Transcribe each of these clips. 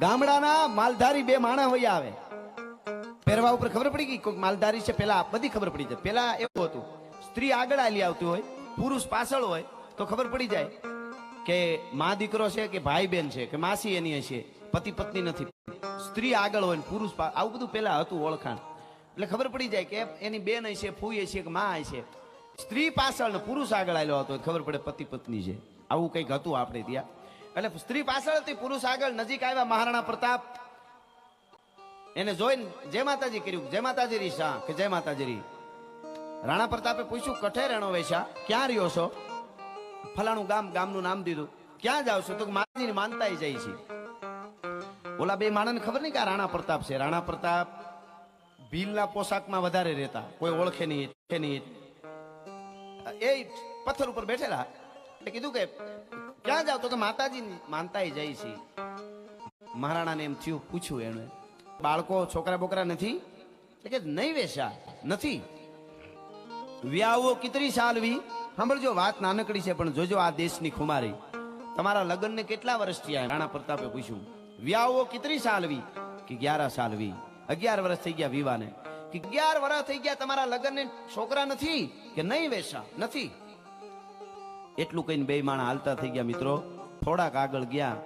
ગામડાના માલધારી બે માણા હોય આવે. પહેરવા ઉપર ખબર પડી ગઈ? કોઈક માલધારી છે, પેલા બધી ખબર પડી જાય. પેલા એવું હતું, સ્ત્રી આગળ આલી આવતી હોય, પુરુષ પાછળ હોય, તો ખબર પડી જાય કે મા દીકરો છે કે ભાઈ બેન છે, કે માસી એની હશે, પતિ પત્ની નથી. સ્ત્રી આગળ હોય પુરુષ આવું બધું પેલા હતું ઓળખાણ. એટલે ખબર પડી જાય કે એની બેન હશે ફૂઈ હશે કે મા હશે સ્ત્રી પાછળ પુરુષ આગળ આવેલો હતો, ખબર પડે પતિ પત્ની છે. આવું કંઈક હતું આપણે ત્યાં. એટલે સ્ત્રી પાછળથી પુરુષ આગળ નજીક આવ્યા મહારાણા પ્રતાપ. એને જોઈને જય માતાજી કર્યું. જય માતાજી રી શાહ, કે જય માતાજી રી. રાણા પ્રતાપે પૂછ્યું કઠે રેણો વૈશા ક્યાં રહ્યો છો? ફલાણું ગામ, ગામનું નામ દીધું. ક્યાં જાવ છો? તો માતાજીની માનતા જાય છે ઓલા બે માણસને ખબર નહીં કે આ રાણા પ્રતાપ છે? રાણા પ્રતાપ ભીલના પોશાકમાં વધારે રહેતા. કોઈ ઓળખે નહીં નહીં. એ પથ્થર ઉપર બેઠેલા. એટલે કીધું કે ક્યાં જાવ તો કે માતાજી માનતા જાય છે. મહારાણાને એમ થયું, પૂછ્યું એણે, બાળકો છોકરા બોકરા નથી? એટલે કે નહીં વેશા નથી. વ્યાવો કિતરી સાલવી. સાંભળજો, વાત નાનકડી છે, પણ જોજો આ દેશની ખુમારી. તમારા લગ્નને કેટલા વર્ષ થયા? રાણા પ્રતાપે પૂછ્યું. વ્યાવો કિતરી સાલવી, કે ગ્યારા સાલવી? અગિયાર વર્ષ થઈ ગયા વિવાને કે અગિયાર વર્ષ થઈ ગયા તમારા લગ્નને છોકરા નથી? કે નહીં વેશા નથી. એટલું કહીને બે માણા હાલતા થઈ ગયા મિત્રો. થોડાક આગળ ગયા.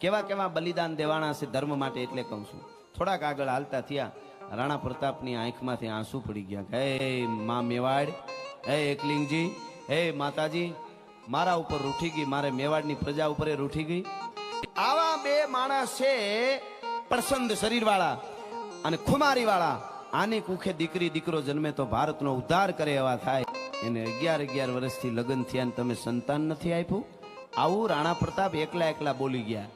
કેવા કેવા બલિદાન દેવાના છે ધર્મ માટે એટલે કહું છું. થોડાક આગળ હાલતા થયા. રાણા પ્રતાપની આંખમાંથી આંસુ પડી ગયા. હે મા મેવાડ, હે એકલિંગજી, હે માતાજી, મારા ઉપર રૂઠી ગઈ, મારે મેવાડની પ્રજા ઉપર રૂઠી ગઈ. આવા બે માણસ છે પ્રસન્ન શરીર વાળા અને ખુમારી વાળા આની કુખે દીકરી, દીકરો જન્મે તો ભારતનો ઉદ્ધાર કરે એવા થાય. એને અગિયાર અગિયાર વર્ષથી લગ્ન થયા તમે સંતાન નથી આપ્યું? આવું રાણા પ્રતાપ એકલા એકલા બોલી ગયા.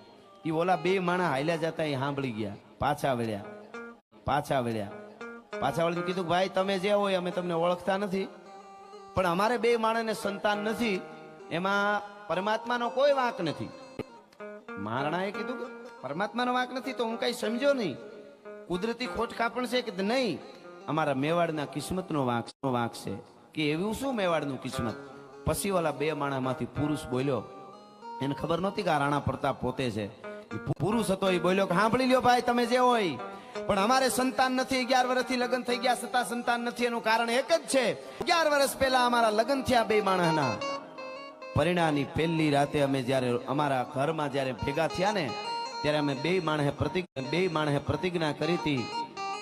એ ઓલા બે માણા હાલ્યા જતા એ સાંભળી ગયા. પાછા વળ્યા. પાછા વળ્યા. પાછા વળીને કીધું, ભાઈ, તમે જે હોય અમે તમને ઓળખતા નથી. પણ અમારે બે માણસને સંતાન નથી. એમાં પરમાત્માનો કોઈ વાંક નથી. મહારાણાએ કીધું કે પરમાત્માનો વાંક નથી તો હું કઈ સમજો નહીં. કુદરતી ખોટ કાપણ છે કે નહીં? અમારા મેવાડના કિસ્મતનો વાંક વાંક છે. કે એવું શું મેવાડનું કિસ્મત? પછી ઓલા બે માણામાંથી પુરુષ બોલ્યો, એને ખબર નહોતી કે આ રાણા પ્રતાપ પોતે છે. પુરુષ હતો, એ બોલ્યો કે સાંભળી લ્યો ભાઈ, તમે જે હોય. પણ અમારે સંતાન નથી, અગિયાર વર્ષથી લગ્ન થઈ ગયા છતાં સંતાન નથી, એનું કારણ એક જ છે. અગિયાર વર્ષ પહેલા અમારા લગ્ન થયા બે માણસના. પરિણાની પહેલી રાતે અમે જ્યારે અમારા ઘરમાં જ્યારે ભેગા થયા ને, ત્યારે અમે બે માણસે પ્રતિજ્ઞા બે માણસે પ્રતિજ્ઞા કરી હતી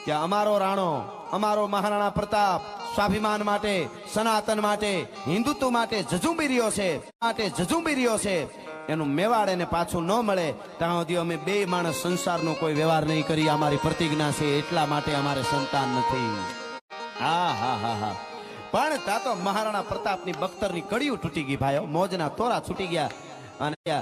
કે અમારો રાણો, અમારો મહારાણા પ્રતાપ સ્વાભિમાન માટે, સનાતન માટે, હિન્દુત્વ માટે જજુંબી રહ્યો છે, માટે જજુંબી રહ્યો છે. એનું મેવાડ એને પાછું ન મળે. ત્યાં સુધી અમે બે માણસ સંસારનો કોઈ વ્યવહાર નહીં કરી. અમારી પ્રતિજ્ઞા છે એટલા માટે અમારે સંતાન નથી. હા હા હા હા. પણ તા તો મહારાણા પ્રતાપની બખ્તરની કડીયું તૂટી ગઈ ભાઈઓ. મોજના તોરા છૂટી ગયા. અને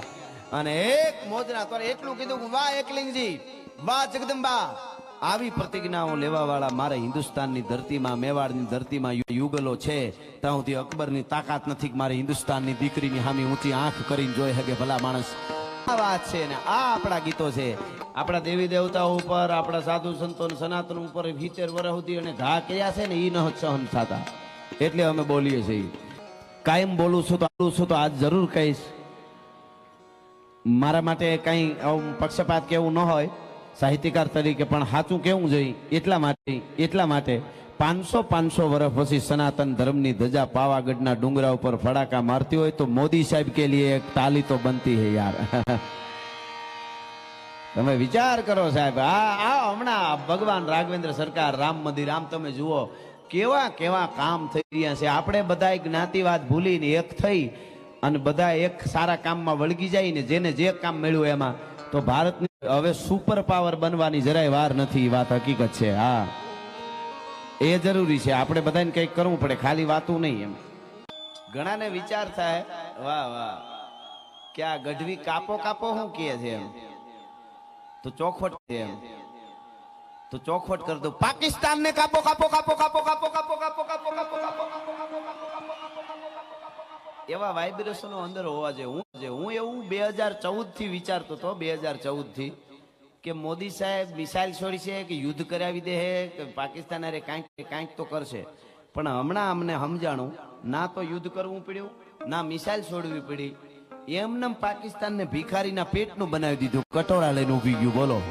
અને એક મોજના તોરા એટલું કીધું વાહ, એકલિંગજી. વાહ, જગદંબા. આવી પ્રતિજ્ઞાઓ લેવા વાળા મારે હિન્દુસ્તાનની ધરતીમાં, મેવાડની ધરતીમાં યુગલો છે. ત્યાં સુધી અકબરની તાકાત નથી કે મારે હિન્દુસ્તાનની દીકરીની હામી ઊંચી આંખ કરીને જોઈ શકે ભલા માણસ. આ વાત છે ને, આ આપણા ગીતો છે. આપણા દેવી દેવતાઓ ઉપર, આપણા સાધુ સંતો સનાતન ઉપર હિતેર વર્ષ સુધી અને ઘા કર્યા છે ને એ ન સહન થતા. એટલે અમે બોલીએ છીએ. કાયમ બોલું છું તો બોલું છું તો આજ જરૂર કહીશ. મારા માટે કઈ પક્ષપાત કેવું ન હોય. સાહિત્યકાર તરીકે પણ સાચું કેવું જોઈએ? એટલા માટે એટલા માટે પાંચસો પાંચસો વર્ષ પછી સનાતન ધર્મની ધજા પાવાગઢના ડુંગરા ઉપર ફડાકા મારતી હોય તો મોદી સાહેબ કે લીએ એક તાલી તો બનતી હે યાર. તમે વિચાર કરો સાહેબ, આ આ હમણાં ભગવાન રાઘવેન્દ્ર સરકાર, રામ મંદિર, આમ તમે જુઓ, કેવા કેવા કામ થઈ રહ્યા છે. આપણે બધા જ્ઞાતિવાદ ભૂલીને એક થઈ અને બધા એક સારા કામમાં વળગી જાય ને જેને જે કામ મળ્યું એમાં તો ભારતની હવે સુપર પાવર બનવાની જરાય વાર નથી વાત હકીકત છે હા એ જરૂરી છે આપણે બધાને કંઈક કરવું પડે ખાલી વાતું નહીં એમ ઘણાને વિચાર થાય વાહ વાહ કે આ ગઢવી કાપો કાપો શું કહે છે એમ તો ચોખવટ છે એમ તો ચોખવટ કર દો પાકિસ્તાન ને કાપો કાપો કાપો કાપો કાપો કાપો કાપો કાપો કાપો કાપો એવા વાઇબ્રેશનો અંદર હોવા જોઈએ. હું જે હું એવું બે હજાર ચૌદથી વિચારતો હતો, બે હજાર ચૌદથી, કે મોદી સાહેબ મિસાઇલ છોડી છે, કે યુદ્ધ કરાવી દે કે પાકિસ્તાન અરે કાંઈક કાંઈક તો કરશે. પણ હમણાં અમને સમજાણું, ના તો યુદ્ધ કરવું પડ્યું, ના મિસાઇલ છોડવી પડી. એમને પાકિસ્તાનને ભિખારીના પેટનું બનાવી દીધું કટોરા લઈને ઊભી ગયું બોલો.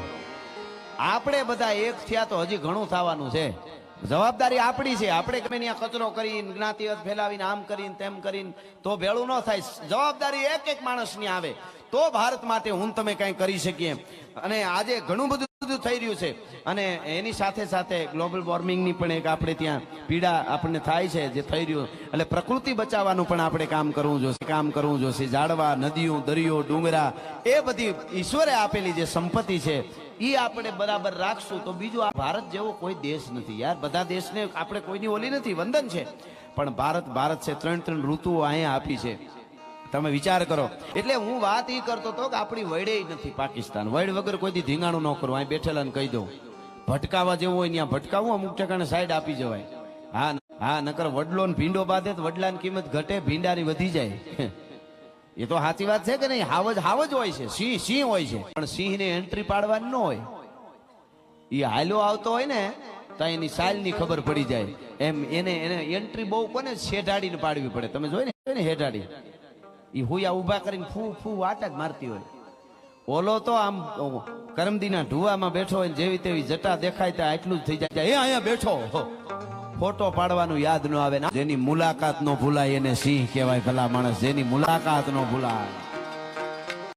આપણે બધા એક થયા તો હજી ઘણું થવાનું છે. જવાબદારી આપણી છે. આપણે ગમે ત્યાં કચરો કરીને જ્ઞાતિવત ફેલાવીને, આમ કરીને, તેમ કરીને, તો ભેળું ન થાય. જવાબદારી એક એક માણસની આવે. તો ભારત માટે હું તમે કંઈ કરી શકીએ. અને આજે ઘણું બધું બધું થઈ રહ્યું છે. અને એની સાથે સાથે ગ્લોબલ વોર્મિંગની પણ એક આપણે ત્યાં પીડા આપણને થાય છે જે થઈ રહ્યું. એટલે પ્રકૃતિ બચાવવાનું પણ આપણે કામ કરવું જોશે. કામ કરવું જોશે. ઝાડવા, નદીઓ, દરિયો, ડુંગરા, એ બધી ઈશ્વરે આપેલી જે સંપત્તિ છે એ આપણે બરાબર રાખશું. તો બીજું આ ભારત જેવો કોઈ દેશ નથી યાર. બધા દેશને આપણે કોઈની ઓલી નથી. વંદન છે. પણ ભારત ભારત છે. ત્રણ ત્રણ ઋતુઓ અહીંયા આપી છે. તમે વિચાર કરો. એટલે હું વાત એ કરતો હતો કે આપણી વડે નથી પાકિસ્તાન. વડ વગર કોઈ ધીંગાણું ન કરવું અહીં બેઠેલાને કહી દઉં. ભટકાવા જેવું હોય ત્યાં ભટકાવું, અમુક ટકાને સાઈડ આપી જવાય. હા હા, નકર વડલો ને ભીંડો બાંધે તો વડલાની કિંમત ઘટે ભીંડાની વધી જાય. એ તો સાચી વાત છે કે નહીં? હાવજ હાવજ હોય છે. સિંહ સિંહ હોય છે. પણ સિંહને એન્ટ્રી પાડવાની ન હોય. એ હાલો આવતો હોય ને, તો એની સાલની ખબર પડી જાય. એમ એને એને એન્ટ્રી બહુ કોને? શેઢાડીને પાડવી પડે. તમે જોઈ ને હેઠાડી એ હુયા ઊભા કરીને ફૂ ફૂ વાટા મારતી હોય. ઓલો તો આમ કરમદીના ઢુવામાં બેઠો હોય જેવી તેવી જટા દેખાય ત્યાં આટલું જ થઈ જાય. એ અહીંયા બેઠો ફોટો પાડવાનું યાદ ન આવે જેની મુલાકાત નો ભૂલાય એને સિંહ કહેવાય ભલા માણસ, જેની મુલાકાત નો ભૂલાય.